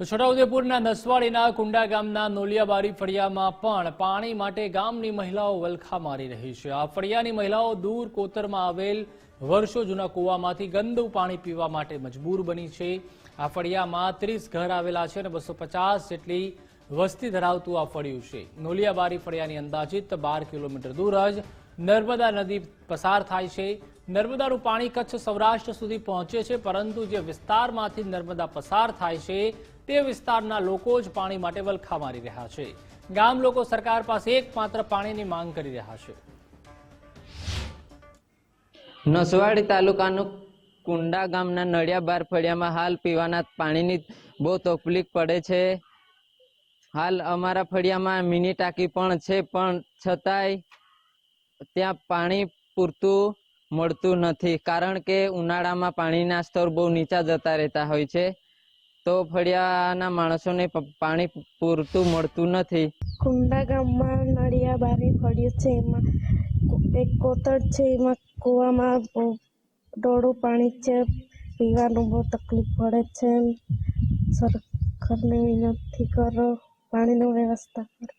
તો છોટાઉદેપુરના નસવાડીના કુંડા ગામના નોલિયાબારી ફળિયામાં પણ પાણી માટે ગામની મહિલાઓ વલખા મારી રહી છે. આ ફળિયાની મહિલાઓ દૂર કોતરમાં આવેલ વર્ષો જૂના કૂવામાંથી ગંદુ પાણી પીવા માટે મજબૂર બની છે. આ ફળિયામાં ત્રીસ ઘર આવેલા છે અને બસો જેટલી વસ્તી ધરાવતું આ ફળિયું છે. નોલિયાબારી ફળિયાની અંદાજિત બાર કિલોમીટર દૂર જ નર્મદા નદી પસાર થાય છે. નર્મદાનું પાણી કચ્છ સૌરાષ્ટ્ર સુધી પહોંચે છે, પરંતુ જે વિસ્તારમાંથી નર્મદા પસાર થાય છે, તે વિસ્તારના લોકો જ પાણી માટે વલખા મારી રહ્યા છે. ગામ લોકો સરકાર પાસે એકમાત્ર પાણીની માંગ કરી રહ્યા છે. નસવાડી તાલુકાનું કુંડા ગામના નડિયા બાર ફળિયામાં હાલ પીવાના પાણીની બહુ તકલીફ પડે છે. હાલ અમારા ફળિયામાં મિની ટાંકી પણ છે, પણ છતાંય ત્યાં પાણી પૂરતું મળતું નથી. કારણ કે ઉનાળામાં પાણીના સ્તર બહુ નીચા જતા રહેતા હોય છે. તો ફળિયાના માણસોને પાણી પૂરતું મળતું નથી. કુંડા ગામમાં નળિયા બારી પડ્યું છે. એમાં એક કોતર છે. એમાં કૂવામાં ડોળું પાણી છે. પીવાનું બહુ તકલીફ પડે છે. સરકારને વિનંતી કરો. પાણીની વ્યવસ્થા કરો.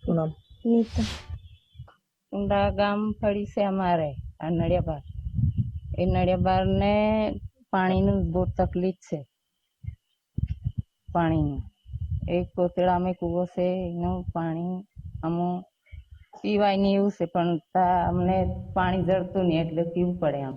શું નામ? નીતા. ઊંડા ગામ ફળી છે અમારે. આ નડિયાબાર એ નડિયાબારને પાણીનું બહુ તકલીફ છે. પાણીનું. એક કોતળામાં કૂવો છે, એનું પાણી અમું પીવાય નહીં એવું છે, પણ તા અમને પાણી જળતું નહીં, એટલે પીવું પડે આમ.